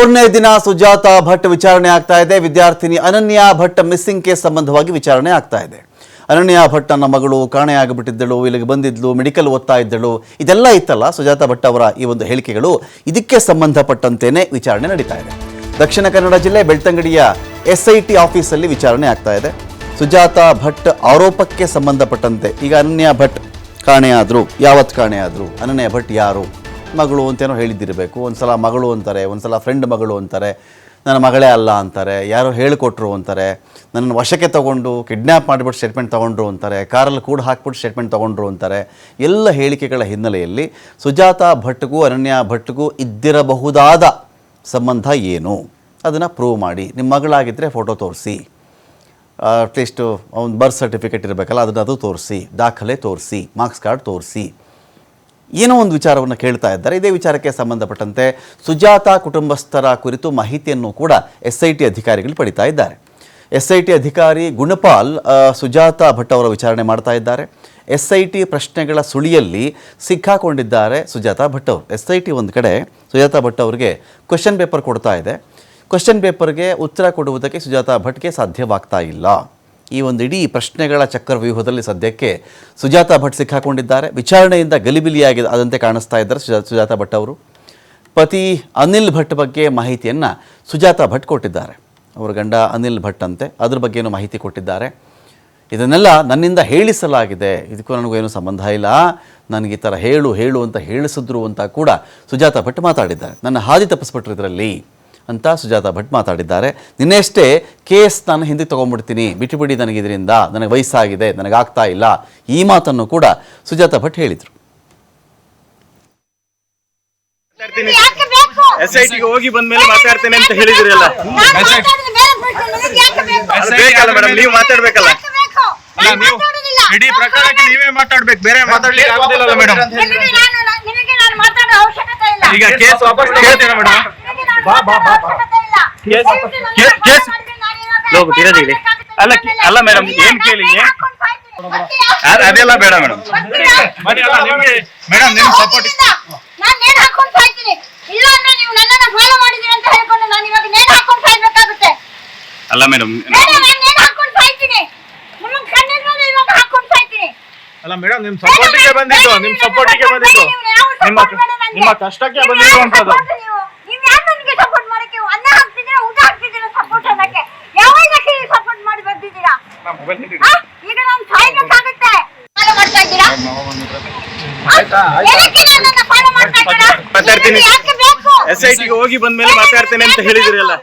ಮೂರನೇ ದಿನ ಸುಜಾತ ಭಟ್ ವಿಚಾರಣೆ ಆಗ್ತಾ ಇದೆ. ವಿದ್ಯಾರ್ಥಿನಿ ಅನನ್ಯ ಭಟ್ ಮಿಸ್ಸಿಂಗ್ ಕೇಸ್ ಸಂಬಂಧವಾಗಿ ವಿಚಾರಣೆ ಆಗ್ತಾ ಇದೆ. ಅನನ್ಯ ಭಟ್ ನನ್ನ ಮಗಳು ಕಾಣೆಯಾಗಿಬಿಟ್ಟಿದ್ದಳು, ಇಲ್ಲಿಗೆ ಬಂದಿದ್ಲು, ಮೆಡಿಕಲ್ ಓದ್ತಾ ಇದ್ದಳು. ಇದೆಲ್ಲ ಇತ್ತಲ್ಲ ಸುಜಾತ ಭಟ್ ಅವರ ಈ ಒಂದು ಹೇಳಿಕೆಗಳು. ಇದಕ್ಕೆ ಸಂಬಂಧಪಟ್ಟಂತೆಯೇ ವಿಚಾರಣೆ ನಡೀತಾ ಇದೆ. ದಕ್ಷಿಣ ಕನ್ನಡ ಜಿಲ್ಲೆ ಬೆಳ್ತಂಗಡಿಯ ಎಸ್ಐಟಿ ಆಫೀಸಲ್ಲಿ ವಿಚಾರಣೆ ಆಗ್ತಾ ಇದೆ. ಸುಜಾತ ಭಟ್ ಆರೋಪಕ್ಕೆ ಸಂಬಂಧಪಟ್ಟಂತೆ ಈಗ ಅನನ್ಯ ಭಟ್ ಕಾಣೆಯಾದರು. ಯಾವತ್ತು ಕಾಣೆಯಾದರು? ಅನನ್ಯ ಭಟ್ ಯಾರು? ಮಗಳು ಅಂತೇನೋ ಹೇಳಿದ್ದಿರಬೇಕು. ಒಂದ್ಸಲ ಮಗಳು ಅಂತಾರೆ, ಒಂದ್ಸಲ ಫ್ರೆಂಡ್ ಮಗಳು ಅಂತಾರೆ, ನನ್ನ ಮಗಳೇ ಅಲ್ಲ ಅಂತಾರೆ, ಯಾರೋ ಹೇಳಿಕೊಟ್ರು ಅಂತಾರೆ ನನ್ನ ವಶಕ್ಕೆ ತಗೊಂಡು ಕಿಡ್ನ್ಯಾಪ್ ಮಾಡಿಬಿಟ್ಟು ಸ್ಟೇಟ್ಮೆಂಟ್ ತೊಗೊಂಡ್ರು ಅಂತಾರೆ, ಕಾರಲ್ಲಿ ಕೂಡ ಹಾಕ್ಬಿಟ್ಟು ಸ್ಟೇಟ್ಮೆಂಟ್ ತೊಗೊಂಡ್ರು ಅಂತಾರೆ. ಎಲ್ಲ ಹೇಳಿಕೆಗಳ ಹಿನ್ನೆಲೆಯಲ್ಲಿ ಸುಜಾತ ಭಟ್ಗೂ ಅನನ್ಯ ಭಟ್ಗೂ ಇದ್ದಿರಬಹುದಾದ ಸಂಬಂಧ ಏನು? ಅದನ್ನು ಪ್ರೂವ್ ಮಾಡಿ. ನಿಮ್ಮ ಮಗಳಾಗಿದ್ದರೆ ಫೋಟೋ ತೋರಿಸಿ. ಅಟ್ಲೀಸ್ಟು ಅವ್ನ ಬರ್ತ್ ಸರ್ಟಿಫಿಕೇಟ್ ಇರಬೇಕಲ್ಲ, ಅದನ್ನು ಅದು ತೋರಿಸಿ. ದಾಖಲೆ ತೋರಿಸಿ. ಮಾರ್ಕ್ಸ್ ಕಾರ್ಡ್ ತೋರಿಸಿ. ಏನೋ ಒಂದು ವಿಚಾರವನ್ನು ಕೇಳ್ತಾ ಇದ್ದಾರೆ. ಇದೇ ವಿಚಾರಕ್ಕೆ ಸಂಬಂಧಪಟ್ಟಂತೆ ಸುಜಾತ ಕುಟುಂಬಸ್ಥರ ಕುರಿತು ಮಾಹಿತಿಯನ್ನು ಕೂಡ ಎಸ್ ಐ ಟಿ ಅಧಿಕಾರಿಗಳು ಪಡಿತಾ ಇದ್ದಾರೆ. ಎಸ್ ಐ ಟಿ ಅಧಿಕಾರಿ ಗುಣಪಾಲ್ ಸುಜಾತ ಭಟ್ ಅವರ ವಿಚಾರಣೆ ಮಾಡ್ತಾ ಇದ್ದಾರೆ. ಎಸ್ ಐ ಟಿ ಪ್ರಶ್ನೆಗಳ ಸುಳಿಯಲ್ಲಿ ಸಿಕ್ಕಾಕೊಂಡಿದ್ದಾರೆ ಸುಜಾತ ಭಟ್ ಅವರು. ಎಸ್ ಐ ಟಿ ಒಂದು ಕಡೆ ಸುಜಾತ ಭಟ್ ಅವರಿಗೆ ಕ್ವೆಶನ್ ಪೇಪರ್ ಕೊಡ್ತಾ ಇದೆ. ಕ್ವೆಶ್ಚನ್ ಪೇಪರ್ಗೆ ಉತ್ತರ ಕೊಡುವುದಕ್ಕೆ ಸುಜಾತ ಭಟ್ಗೆ ಸಾಧ್ಯವಾಗ್ತಾ ಇಲ್ಲ. ಈ ಒಂದು ಇಡೀ ಪ್ರಶ್ನೆಗಳ ಚಕ್ರವ್ಯೂಹದಲ್ಲಿ ಸದ್ಯಕ್ಕೆ ಸುಜಾತ ಭಟ್ ಸಿಕ್ಕಾಕೊಂಡಿದ್ದಾರೆ. ವಿಚಾರಣೆಯಿಂದ ಗಲಿಬಿಲಿಯಾಗಿ ಆದಂತೆ ಕಾಣಿಸ್ತಾ ಇದ್ದಾರೆ ಸುಜಾ, ಸುಜಾತ ಭಟ್ ಅವರು. ಪತಿ ಅನಿಲ್ ಭಟ್ ಬಗ್ಗೆ ಮಾಹಿತಿಯನ್ನು ಸುಜಾತ ಭಟ್ ಕೊಟ್ಟಿದ್ದಾರೆ. ಅವರ ಗಂಡ ಅನಿಲ್ ಭಟ್ ಅಂತೆ. ಅದ್ರ ಬಗ್ಗೆನೂ ಮಾಹಿತಿ ಕೊಟ್ಟಿದ್ದಾರೆ. ಇದನ್ನೆಲ್ಲ ನನ್ನಿಂದ ಹೇಳಿಸಲಾಗಿದೆ. ಇದಕ್ಕೂ ನನಗೇನು ಸಂಬಂಧ ಇಲ್ಲ. ನನಗೆ ಈ ಥರ ಹೇಳು ಹೇಳು ಅಂತ ಹೇಳಿಸಿದ್ರು ಅಂತ ಕೂಡ ಸುಜಾತ ಭಟ್ ಮಾತಾಡಿದ್ದಾರೆ. ನನ್ನ ಹಾದಿ ತಪ್ಪಿಸ್ಬಿಟ್ರು ಇದರಲ್ಲಿ. ಅಂತ ಸುಜಾತ ಭಟ್ ಮಾತಾಡಿದ್ದಾರೆ ನಿನ್ನೆಷ್ಟೇ ಕೇಸ್ ನಾನು ಹಿಂದೆ ತೊಗೊಂಡ್ಬಿಡ್ತೀನಿ ಬಿಟ್ಟುಬಿಡಿ ನನಗೆ ಇದರಿಂದ ನನಗೆ ವಯಸ್ಸಾಗಿದೆ ನನಗಾಗ್ತಾ ಇಲ್ಲ ಈ ಮಾತನ್ನು ಕೂಡ ಸುಜಾತ ಭಟ್ ಹೇಳಿದರು ಮಾತಾಡ್ತೀನಿ ಯಾಕೆ ಬೇಕು ಎಸ್ ಐ ಟಿಗೆ ಹೋಗಿ ಬಂದ್ಮೇಲೆ ಮಾತಾಡ್ತೇನೆ ಅಂತ ಹೇಳಿದಿರಲ್ಲ ಬೇಕಲ್ಲ ಮೇಡಮ್ ನೀವು ಮಾತಾಡ್ಬೇಕಲ್ಲ ಯಾಕೆ ಬೇಕು? ನಾನು ನೀವು ಮಾತಾಡೋದಿಲ್ಲ. ಇಡೀ ಪ್ರಕರಣಕ್ಕೆ ನೀವೇ ಮಾತಾಡ್ಬೇಕು ಬೇರೆ ಮಾತಾಡ್ಲಿಕ್ಕೆ ಆಗೋದಿಲ್ಲ ಮೇಡಮ್ ನಿಮಗೆ ನಾನು ನಿಮಗೆ ನಾನು ಮಾತಾಡೋ ಅವಶ್ಯಕತೆ ಇಲ್ಲ ಈಗ ಕೇಸ್ ವಾಪಸ್ ತಗೊಳ್ತೀರಾ ಮೇಡಮ್ ನಿಮಗೆ ಬಾ ಬಾ ಬಾ ಇಲ್ಲ. ಕೇಸ್- ಕೇಸ್- ಕೇಸ್- ಇಲ್ಲಿ. ಅಲ್ಲ. ಅಲ್ಲ ಮೇಡಮ್ ಏನ್ ಕೇಳಿ? ಅದೆಲ್ಲ ಬೇಡ ಮೇಡಮ್ ನಿಮ್ಗೆ ಮೇಡಮ್ ನಿಮ್ ಸಪೋರ್ಟ್ ಹೋಗೋದ್ರಿಂದ ನಾನ್ ನೇಣು ಹಾಕೊಂಡು ಸಾಯ್ತೀನಿ ಇಲ್ಲ ಅಂದ್ರೆ ನೀವು ನನ್ನನ್ನ ಫಾಲೋ ಮಾಡಿದೀರಿ ಅಂತ ಹೇಳ್ಕೊಂಡು ನಾನು ಇವಾಗ ನೇಣು ಹಾಕೊಂಡು ಸಾಯ್ಬೇಕಾಗುತ್ತೆ ಅಲ್ಲ ಮೇಡಮ್ ಅಲ್ಲ ಮೇಡಮ್ ನಿಮ್ ಸಪೋರ್ಟಿಗೆ ಬಂದಿದ್ದು ನಿಮ್ ಸಪೋರ್ಟಿಗೆ ಬಂದಿದ್ದು ನಿಮ್ಮ ನಿಮ್ಮ ಕಷ್ಟಕ್ಕೆ ಬಂದಿರುವಂತದ್ದು ನೀವು ಯಾರು ನನಗೆ ಸಪೋರ್ಟ್ ಮಾಡಕ್ಕೆ ಅನ್ನ ಹಾಕ್ತಿದ್ದೀರಾ ಊಟ ಹಾಕ್ತಿದ್ದೀರಾ ಸಪೋರ್ಟ್ ಅನ್ನಕ್ಕೆ ಯಾವಾಗ ಸಪೋರ್ಟ್ ಮಾಡಿ ಬಂದಿದ್ದೀರಾ ಆ? ಈಗ ನಾನು ಸಾಯ್ಬೇಕಾಗುತ್ತೆ ಫಾಲೋ ಮಾಡ್ತಾ ಇದ್ದೀರಾ? ಆ? ಏನಕ್ಕೆ ನನ್ನನ್ನ ಫಾಲೋ ಮಾಡ್ತಾ ಇದ್ದೀರಾ? ಮಾತಾಡ್ತೀನಿ. ಯಾಕೆ ಬೇಕು? ಎಸ್ ಐ ಟಿಗೆ ಹೋಗಿ ಬಂದ್ಮೇಲೆ ಮಾತಾಡ್ತೇನೆ ಅಂತ ಹೇಳಿದ್ರಲ್ಲ.